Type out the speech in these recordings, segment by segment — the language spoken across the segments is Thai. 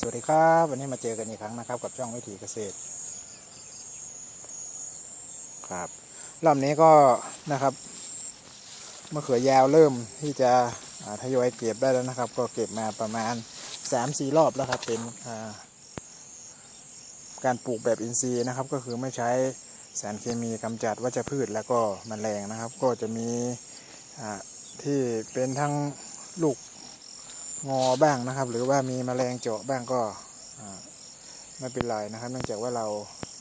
สวัสดีครับ วันนี้มาเจอกันอีกครั้งนะครับ กับช่องวิถีเกษตร ครับรอบนี้ก็นะครับมะเขือยาวเริ่มที่จะทยอยเก็บได้แล้วนะครับ ก็เก็บมาประมาณ3-4รอบแล้วครับ เป็นการปลูกแบบอินทรีย์นะครับ ก็คือไม่ใช้สารเคมีกำจัดวัชพืชแล้วก็แมลงนะครับ ก็จะมีที่เป็นทั้งลูก งอบ้างนะครับ หรือว่ามีแมลงเจาะบ้างก็ไม่เป็นไรนะครับ เนื่องจากว่าเรา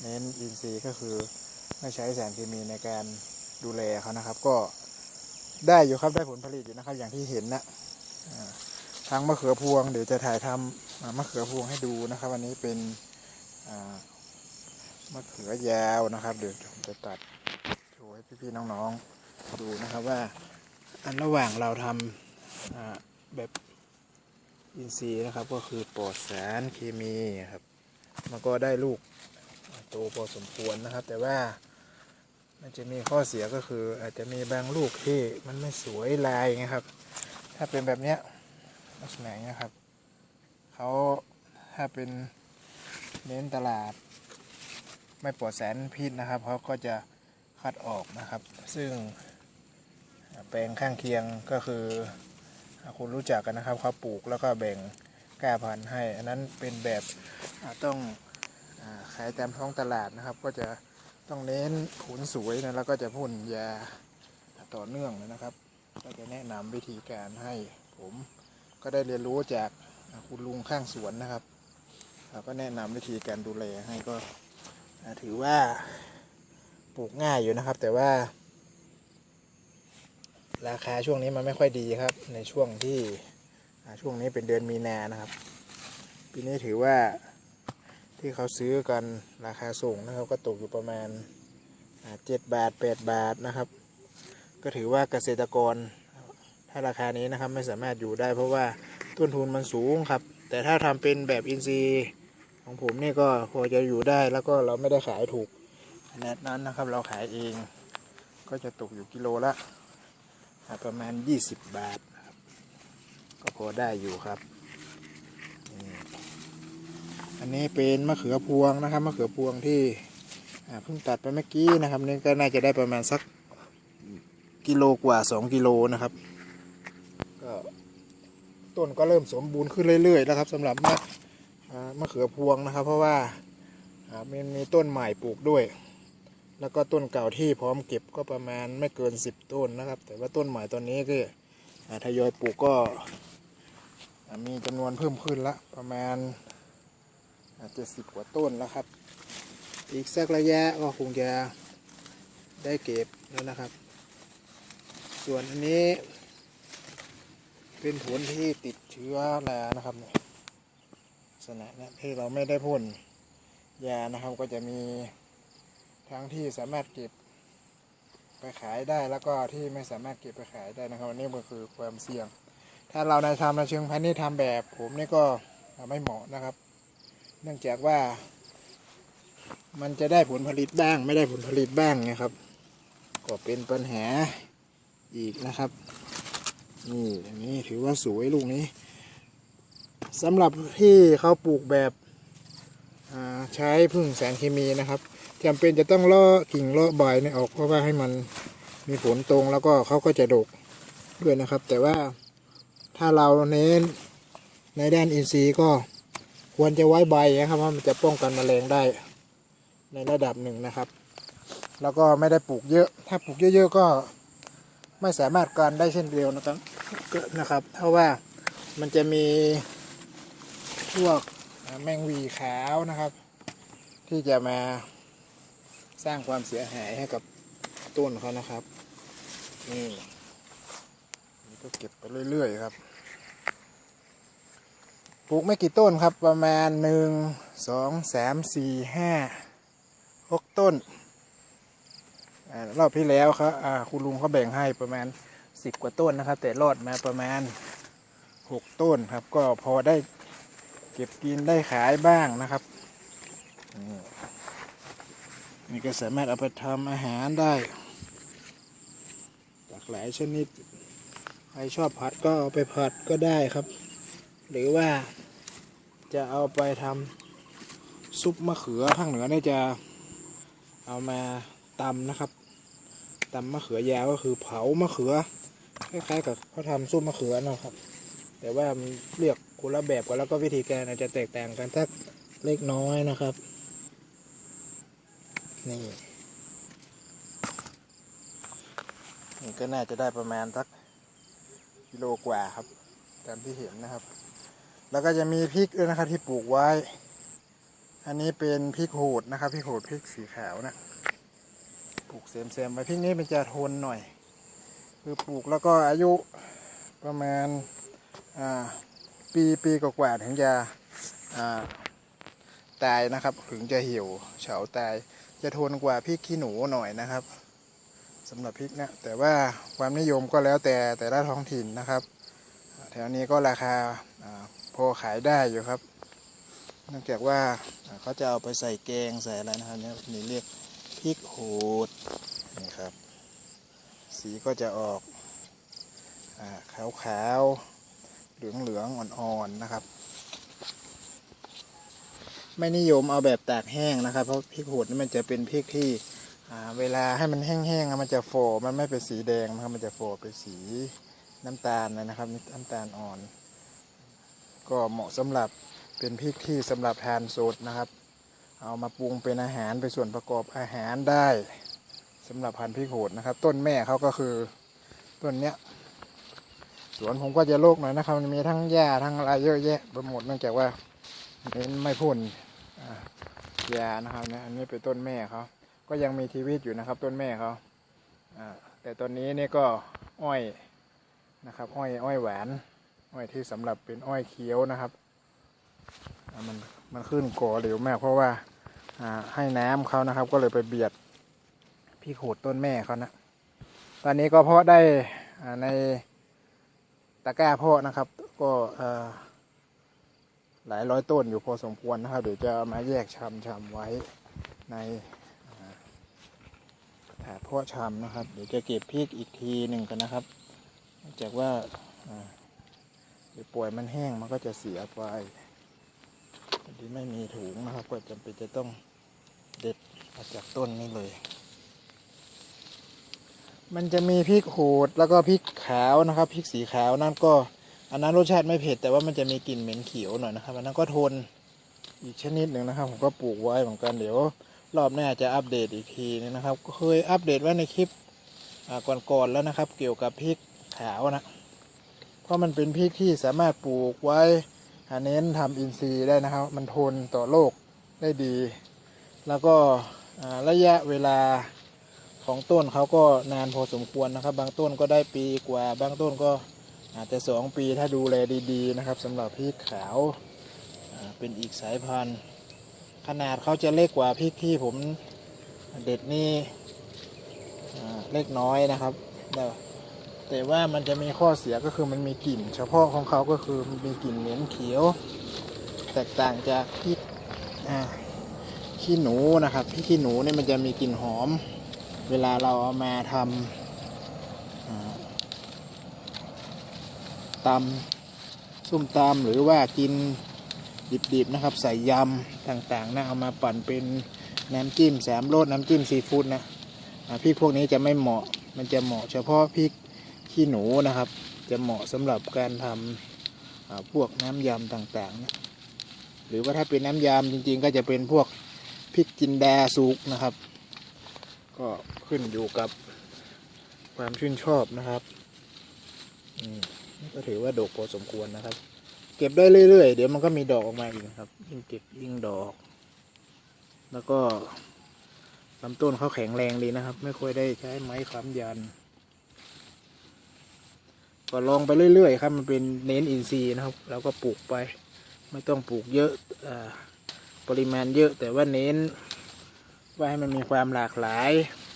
เน้นอินทรีย์ก็คือไม่ใช้สารเคมีในการดูแลเขานะครับ ก็ได้อยู่ครับได้ผลผลิตอยู่นะครับ อย่างที่เห็นนะอ่าทางมะเขือพวงเดี๋ยวจะถ่ายทำอ่ามะเขือพวงให้ดูนะครับวันนี้เป็นมะเขือยาวนะครับเดี๋ยวผมจะตัดโชว์ให้พี่ๆน้องๆดูนะครับว่าอันระหว่างเราทำอ่าแบบ อินทรีย์นะครับก็คือปลอดสารเคมีครับ มันก็ได้ลูกโตพอสมควรนะครับ แต่ว่ามันจะมีข้อเสียก็คืออาจจะมีบางลูกที่มันไม่สวยลายไงครับ ถ้าเป็นแบบเนี้ยลักษณะเนี้ยครับเขาถ้าเป็นเน้นตลาด ไม่ปลอดสารพิษนะครับเขาก็จะคัดออกนะครับ ซึ่งแปลงข้างเคียงก็คือ คุณรู้จักกันนะครับเขาปลูกแล้วก็แบ่งแก้พันธุ์ให้ อันนั้นเป็นแบบต้องขายตามท้องตลาดนะครับ ก็จะต้องเน้นขนสวยนะแล้วก็จะพ่นยาต่อเนื่องเลยนะครับ ก็จะแนะนำวิธีการให้ผมก็ได้เรียนรู้จากคุณลุงข้างสวนนะครับเขาก็แนะนำวิธีการดูแลให้ก็ถือว่าปลูกง่ายอยู่นะครับ แต่ว่า ราคาช่วงนี้มันไม่ค่อยดีครับ ในช่วงที่ช่วงนี้เป็นเดือนมีนานะครับ ปีนี้ถือว่าที่เขาซื้อกันราคาส่งนะครับ ก็ตกอยู่ประมาณเจ็ดบาทแปดบาทนะครับ ก็ถือว่าเกษตรกร ถ้าราคานี้นะครับไม่สามารถอยู่ได้ เพราะว่าต้นทุนมันสูงครับ แต่ถ้าทำเป็นแบบอินทรีย์ของผมนี่ก็พอจะอยู่ได้แล้วก็เราไม่ได้ขายถูกขนาดนั้นนะครับ เราขายเองก็จะตกอยู่กิโลละ ประมาณ 20 บาทครับ ก็พอได้อยู่ครับ อันนี้เป็นมะเขือพวงนะครับมะเขือพวงที่เพิ่งตัดไปเมื่อกี้นะครับ นี่ก็น่าจะได้ประมาณสักกิโลกว่า 2 กิโลนะครับ ก็ต้นก็เริ่มสมบูรณ์ขึ้นเรื่อยๆแล้วครับสำหรับมะมะเขือพวงนะครับ เพราะว่ามันมีต้นใหม่ปลูกด้วย แล้วก็ต้นเก่าที่พร้อมเก็บก็ประมาณไม่เกิน 10 ต้นนะครับ แต่ว่าต้นใหม่ตอนนี้ก็อ่าทยอยปลูกก็มีจำนวนเพิ่มขึ้นละประมาณเจ็ดสิบกว่าต้นแล้วครับ อีกสักระยะก็คงจะได้เก็บแล้วนะครับ ส่วนอันนี้เป็นผลที่ติดเชื้อรานะครับเนี่ยลักษณะนะที่เราไม่ได้พ่นยานะครับก็จะมี ทั้งที่สามารถเก็บไปขายได้แล้วก็ที่ไม่สามารถเก็บไปขายได้นะครับอันนี้ก็คือความเสี่ยง ถ้าเราในทำในเชิงพาณิชย์ทำแบบผมนี่ก็ไม่เหมาะนะครับ เนื่องจากว่า มันจะได้ผลผลิตบ้าง ไม่ได้ผลผลิตบ้างนะครับ ก็เป็นปัญหาอีกนะครับ นี่อันนี้ถือว่าสวยลูกนี้สำหรับที่เขาปลูกแบบใช้พึ่งแสงเคมีนะครับ จำเป็นจะต้องเลาะกิ่งเลาะใบเนี่ยออกเพราะว่าให้มันมีผลตรงแล้วก็เขาก็จะดกด้วยนะครับ แต่ว่าถ้าเราเน้นในด้านอินทรีย์ก็ควรจะไว้ใบนะครับเพราะมันจะป้องกันแมลงได้ในระดับหนึ่งนะครับ แล้วก็ไม่ได้ปลูกเยอะ ถ้าปลูกเยอะ ๆ ก็ไม่สามารถการได้เช่นเดียวนะครับก็นะครับเพราะว่ามันจะมีพวกแมงวีขาวนะครับ ที่จะมา สร้างความเสียหายให้กับต้นเขานะครับ นี่นี่ก็เก็บไปเรื่อยๆครับ ปลูกไม่กี่ต้นครับประมาณหนึ่งสองสามสี่ห้าหกต้นอรอบที่แล้วครับคุณลุงเขาแบ่งให้ประมาณสิบกว่าต้นนะครับ แต่รอดมาประมาณหกต้นครับ ก็พอได้เก็บกินได้ขายบ้างนะครับ นี่ก็สามารถเอาไปทำอาหารได้หลากหลายชนิด ใครชอบผัดก็เอาไปผัดก็ได้ครับ หรือว่าจะเอาไปทำซุปมะเขือภาคเหนือเนี่ยจะเอามาตำนะครับตำมะเขือยาวก็คือเผามะเขือคล้ายๆกับเขาทำซุปมะเขือนะครับ แต่ว่ามันเรียกคนละแบบกันแล้วก็วิธีการอาจจะแตกต่างกันสักเล็กน้อยนะครับ นี่ นี่ก็น่าจะได้ประมาณสักกิโลกว่าครับ ตามที่เห็นนะครับ แล้วก็จะมีพริกด้วยนะครับที่ปลูกไว้ อันนี้เป็นพริกโหดนะครับพริกโหดพริกสีขาวนะ ปลูกเซมๆไปพริกนี้มันจะทนหน่อย คือปลูกแล้วก็อายุประมาณอ่าปีปีกว่าถึงจะอ่าตายนะครับ ถึงจะเหี่ยวเฉาตาย จะทนกว่าพริกขี้หนูหน่อยนะครับสำหรับพริกนะแต่ว่าความนิยมก็แล้วแต่แต่ละท้องถิ่นนะครับ แถวนี้ก็ราคาอพอขายได้อยู่ครับเนื่องจากว่าเขาจะเอาไปใส่แกงใส่อะไรนะครับเนี่ยนี่เรียกพริกโหดนี่ครับ สีก็จะออกขาวขาวๆเหลืองเหลืองๆอ่อนๆนะครับ ไม่นิยมเอาแบบตากแห้งนะครับ เพราะพริกโหดนี่มันจะเป็นพริกที่เวลาให้มันแห้งๆมันจะโฟมันไม่เป็นสีแดงนะครับมันจะโฟเป็นสีน้ำตาลเลยนะครับน้ำตาลอ่อน ก็เหมาะสำหรับเป็นพริกที่สำหรับทานสดนะครับ เอามาปรุงเป็นอาหารเป็นส่วนประกอบอาหารได้สำหรับพันธุ์พริกโหดนะครับ ต้นแม่เขาก็คือต้นเนี้ยสวนผมก็จะโลกหน่อยนะครับ มันมีทั้งหญ้าทั้งอะไรเยอะแยะไปหมดเนื่องจากว่า เน้นไม่พ่นอ่ายานะครับเนี่ยอันนี้เป็นต้นแม่เขาก็ยังมีชีวิตอยู่นะครับ ต้นแม่เขาแต่ตอนนี้เนี่ยก็อ้อยนะครับ อ้อยอ้อยแหวนอ้อยที่สำหรับเป็นอ้อยเคี้ยวนะครับมันมันขึ้นก่อเร็วมากเพราะว่าให้น้ำเขานะครับ ก็เลยไปเบียดพี่โขดต้นแม่เขานะตอนนี้ก็เพาะได้ในตะกร้าเพาะนะครับ ก็อ่า หลายร้อยต้นอยู่พอสมควรนะครับ เดี๋ยวจะมาแยกชำชำไว้ในถาดเพาะชำนะครับ เดี๋ยวจะเก็บพริกอีกทีหนึ่งกันนะครับนองจากว่าเดี๋ยวป่วยมันแห้งมันก็จะเสียไปพอดีไม่มีถุงนะครับ ก็จำเป็นจะต้องเด็ดมาจากต้นนี่เลย มันจะมีพริกโหดแล้วก็พริกขาวนะครับพริกสีขาวนั่นก็ อันนั้นรสชาติไม่เผ็ดแต่ว่ามันจะมีกลิ่นเหม็นเขียวหน่อยนะครับอันนั้นก็ทนอีกชนิดหนึ่งนะครับ ผมก็ปลูกไว้เหมือนกันเดี๋ยวรอบหน้าจะอัปเดตอีกทีนึงนะครับเคยอัปเดตไว้ในคลิปก่อนๆแล้วนะครับ เกี่ยวกับพริกขาวนะเพราะมันเป็นพริกที่สามารถปลูกไว้หาเน้นทำอินทรีย์ได้นะครับ มันทนต่อโรคได้ดี แล้วก็ระยะเวลาของต้นเขาก็นานพอสมควรนะครับ บางต้นก็ได้ปีกว่า บางต้นก็ อาจจะสองปีถ้าดูแลดีๆนะครับสำหรับพริกขาวเป็นอีกสายพันธุ์ ขนาดเขาจะเล็กกว่าพริกที่ผมเด็ดนี่เล็กน้อยนะครับแต่ว่ามันจะมีข้อเสียก็คือมันมีกลิ่น เฉพาะของเขาก็คือมันมีกลิ่นเหม็นเขียว แตกต่างจากพริกขี้หนูนะครับพริกขี้หนูเนี่ยมันจะมีกลิ่นหอม เวลาเราเอามาทำอ่า ตำส้มตำหรือว่ากินดิบๆนะครับ ใส่ยำต่างๆนะเอามาปั่นเป็นน้ำจิ้มแสามรสน้ำจิ้มซีฟู้ดนะพริกพวกนี้จะไม่เหมาะมันจะเหมาะเฉพาะพริกขี้หนูนะครับ จะเหมาะสำหรับการทำพวกน้ำยำต่างๆนะหรือว่าถ้าเป็นน้ำยำจริงๆ ก็จะเป็นพวกพริกจินดาสุกนะครับ ก็ขึ้นอยู่กับความชื่นชอบนะครับ อืม ก็ถือว่าดกพอสมควรนะครับ เก็บได้เรื่อยๆ เดี๋ยวมันก็มีดอกออกมาอีกครับ ยิ่งเก็บยิ่งดอก แล้วก็ลำต้นเขาแข็งแรงดีนะครับ ไม่ค่อยได้ใช้ไม้ค้ำยัน ก็ลองไปเรื่อยๆครับ มันเป็นเน้นอินทรีย์นะครับแล้วก็ปลูกไป ไม่ต้องปลูกเยอะอปริมาณเยอะแต่ว่าเน้นว่าให้มันมีความหลากหลาย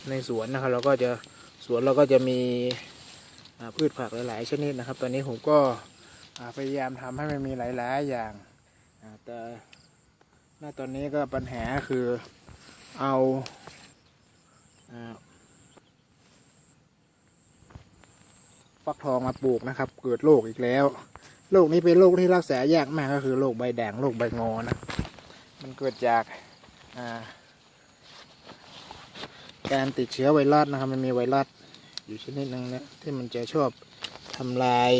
ในสวนนะครับ เราก็จะสวนเราก็จะมี พืชผักหลาย ๆ ชนิดนะครับ ตอนนี้ผมก็พยายามทำให้มันมีหลาย ๆ อย่างอ่าแต่ณตอนนี้ก็ปัญหาคือเอาฟักทองมาปลูกนะครับ เกิดโรคอีกแล้วโรคนี้เป็นโรคที่รักษายากมากก็คือโรคใบด่างโรคใบงอนะ มันเกิดจากการติดเชื้อไวรัสนะครับ มันมีไวรัส อยู่ชนิดหนึงนะที่มันจะชอบทำลาย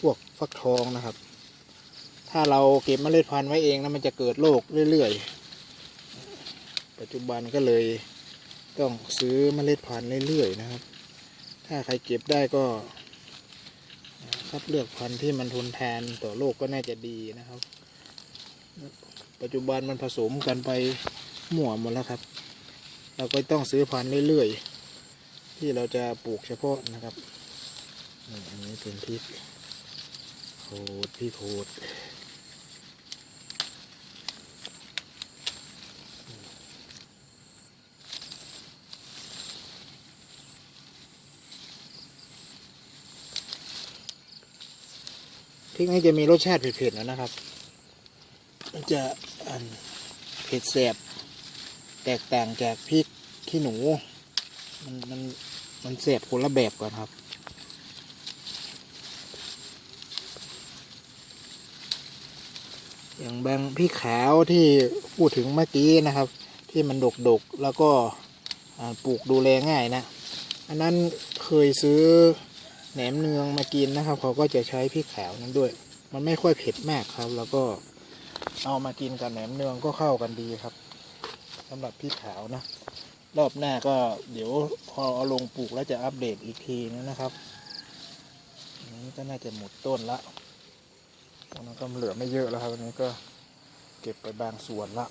พวกฟักทองนะครับ ถ้าเราเก็บเมล็ดพันธุ์ไว้เองนะมันจะเกิดโรคเรื่อยๆ ปัจจุบันก็เลยต้องซื้อเมล็ดพันธุ์เรื่อยๆนะครับ ถ้าใครเก็บได้ก็คัดเลือกพันธุ์ที่มันทนทานต่อโรคก็น่าจะดีนะครับ ปัจจุบันมันผสมกันไปมั่วหมดแล้วครับ เราก็ต้องซื้อพันธุ์เรื่อยๆ ที่เราจะปลูกเฉพาะนะครับอันนี้เป็นพริกโคดพริกโคดพริกนี้จะมีรสชาติเผ็ดๆนอยนะครับ มันจะอันเผ็ดแสบ แตกต่างจากพริกขี้หนู มันมันมันแสบคนละแบบกันครับ อย่างบางพริกขาวที่พูดถึงเมื่อกี้นะครับ ที่มันดกๆแล้วก็ปลูกดูแลง่ายนะ อันนั้นเคยซื้อแหนมเนืองมากินนะครับ เขาก็จะใช้พริกขาวนั้นด้วย มันไม่ค่อยเผ็ดมากครับ แล้วก็เอามากินกับแหนมเนืองก็เข้ากันดีครับ สำหรับพริกขาวนะ รอบหน้าก็เดี๋ยวพอเอาลงปลูกแล้วจะอัปเดตอีกทีนึงนะครับ นี้ก็น่าจะหมดต้นละตรงนั้นก็เหลือไม่เยอะแล้วครับอันนี้ก็เก็บไปบางส่วนละ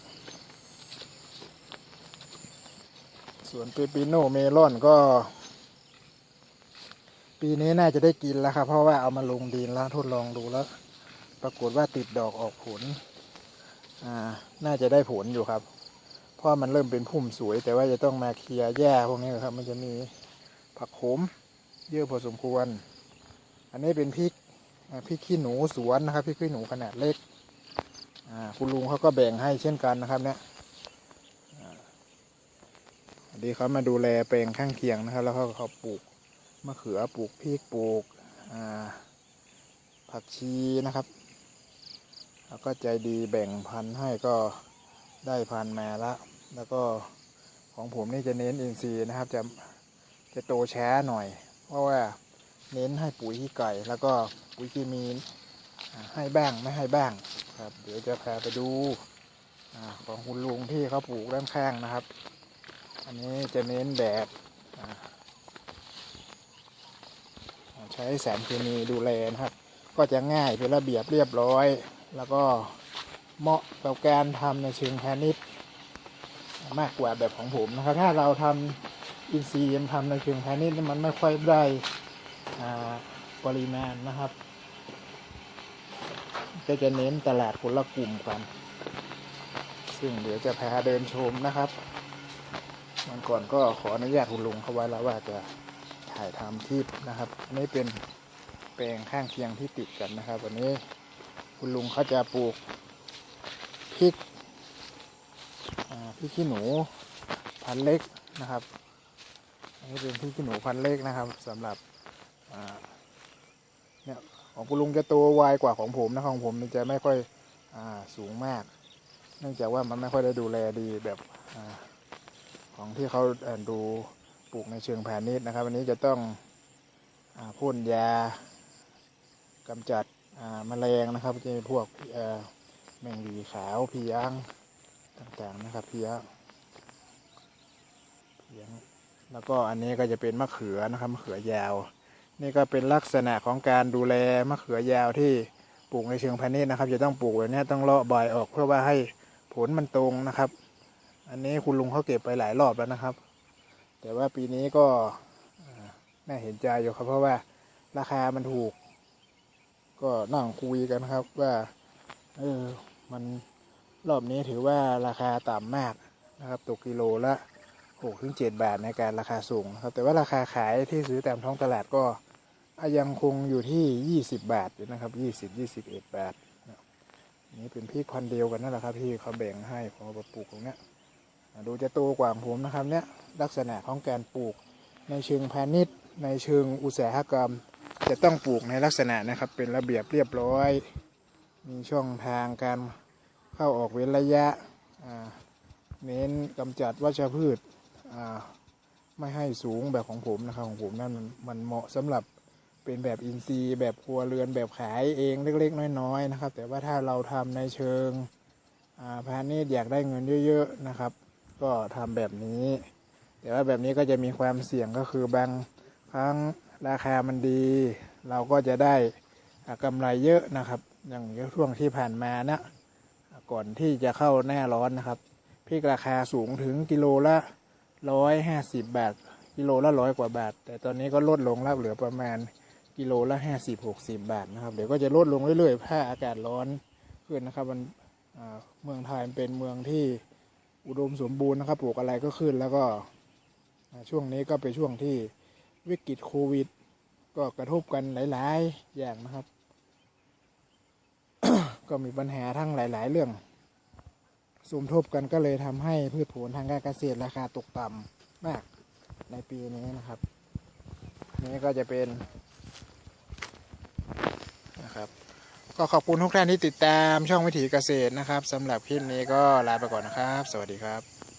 ส่วนเปปิโนเมลอนก็ ปีนี้น่าจะได้กินแล้วครับ เพราะว่าเอามาลงดินแล้วทดลองดูแล้ว ปรากฏว่าติดดอกออกผล อ่า น่าจะได้ผลอยู่ครับ เพราะมันเริ่มเป็นพุ่มสวย แต่ว่าจะต้องมาเคลียร์หญ้าพวกนี้ครับ มันจะมีผักโขมเยอะพอสมควร อันนี้เป็นพริกพริกขี้หนูสวนนะครับพริกขี้หนูขนาดเล็กคุณลุงเขาก็แบ่งให้เช่นกันนะครับเนี่ยอันนี้เขามาดูแลแปลงข้างเคียงนะครับ แล้วเขาก็เขาปลูกมะเขือปลูกพริกปลูกผักชีนะครับแล้วก็ใจดีแบ่งพันธุ์ให้ก็ได้พันธุ์มาละ แล้วก็ของผมนี่จะเน้นอินทรีย์นะครับ จะจะโตช้าหน่อย เพราะว่าเน้นให้ปุ๋ยขี้ไก่ แล้วก็ปุ๋ยเคมีอ่าให้บ้างไม่ให้บ้างครับ เดี๋ยวจะพาไปดูอของคุณลุงที่เขาปลูกด้านข้างนะครับ อันนี้จะเน้นแบบใช้แสารเคมีดูแลนะครับ ก็จะง่ายเป็นระเบียบเรียบร้อย แล้วก็เหมาะกับการทำในเชิงพาณิชย์ มากกว่าแบบของผมนะครับ ถ้าเราทำอินทรีย์ทำในเชิงพาณิชย์นี่มันไม่ค่อยได้ปริมาณนะครับก็จะเน้นตลาดคนละกลุ่มกัน ซึ่งเดี๋ยวจะพาเดินชมนะครับวันก่อนก็ขออนุญาตคุณลุงเขาไว้แล้วว่าจะถ่ายทำคลิปนะครับอันนี้เป็นแปลงข้างเคียงที่ติดกันนะครับ วันนี้คุณลุงเขาจะปลูกพริก พริกขี้หนูพันเล็กนะครับอันนี้เป็นพริกขี้หนูพันเล็กนะครับสำหรับเนี่ยของคุณลุงจะตไววายกว่าของผมนะของผมมันจะไม่ค่อยอสูงมาก เนื่องจากว่ามันไม่ค่อยได้ดูแลดีแบบอของที่เขาดูปลูกในเชิงพาณิชย์นะครับวันนี้จะต้องอพ่นยากำจัดแมลงนะครับจะมีพวกแมงวีขาวพียง ต่างๆนะครับเพียงเพียแล้วก็อันนี้ก็จะเป็นมะเขือนะครับมะเขือยาว นี่ก็เป็นลักษณะของการดูแลมะเขือยาวที่ปลูกในเชิงพาณิชย์นะครับ จะต้องปลูกแบบนี้ต้องเลาะใบออกเพื่อว่าให้ผลมันตรงนะครับ อันนี้คุณลุงเขาเก็บไปหลายรอบแล้วนะครับ แต่ว่าปีนี้ก็น่าเห็นใจอยู่ครับ เพราะว่าราคามันถูก ก็นั่งคุยกันครับว่า เออ มัน รอบนี้ถือว่าราคาต่ำมากนะครับตกกิโลละหกถึงเจ็ดบาทในการราคาสูงนะครับ แต่ว่าราคาขายที่ซื้อตามท้องตลาดก็ยังคงอยู่ที่ยี่สิบบาทอยู่นะครับยี่สิบยี่สิบเอ็ดบาทนี่เป็นพริกพันเดียวกันนั่นแหละครับที่เขาแบ่งให้พอมาปลูกตรงเนี้ยดูจะโตกว่าผมนะครับเนี่ยลักษณะของการปลูกในเชิงพาณิชย์ ในเชิงอุตสาหกรรม จะต้องปลูกในลักษณะนะครับเป็นระเบียบเรียบร้อย มีช่องทางการ เข้าออกเว้นระยะ เน้นกำจัดวัชพืชไม่ให้สูงแบบของผมนะครับของผมนั่นมันเหมาะสำหรับเป็นแบบอินทรีย์ แบบครัวเรือนแบบขายเองเล็กๆ น้อยๆนะครับ แต่ว่าถ้าเราทำในเชิงอ่าพาณิชย์อยากได้เงินเยอะๆนะครับ ก็ทำแบบนี้ แต่ว่าแบบนี้ก็จะมีความเสี่ยงก็คือบางครั้งราคามันดี เราก็จะได้อ่ากำไรเยอะนะครับ อย่างช่วงที่ผ่านมานะ ก่อนที่จะเข้าหน้าร้อนนะครับพริกราคาสูงถึงกิโลละร้อยห้าสิบบาทกิโลละร้อยกว่าบาท แต่ตอนนี้ก็ลดลงแล้วเหลือประมาณกิโลละห้าสิบหกสิบบาทนะครับเดี๋ยวก็จะลดลงเรื่อยๆถ้าอากาศร้อนขึ้นนะครับมันเมืองไทยเป็นเมืองที่อุดมสมบูรณ์นะครับปลูกอะไรก็ขึ้นแล้วก็ช่วงนี้ก็เป็นช่วงที่วิกฤตโควิด ก็กระทบกันหลาย ๆ อย่างนะครับ ก็มีปัญหาทั้งหลาย ๆ เรื่องสมทบกันก็เลยทำให้พืชผลทางการเกษตรราคาตกต่ำมากในปีนี้นะครับ นี่ก็จะเป็นนะครับ ก็ขอบคุณทุกท่านที่ติดตามช่องวิถีเกษตรนะครับสำหรับคลิปนี้ก็ลาไปก่อนนะครับ สวัสดีครับ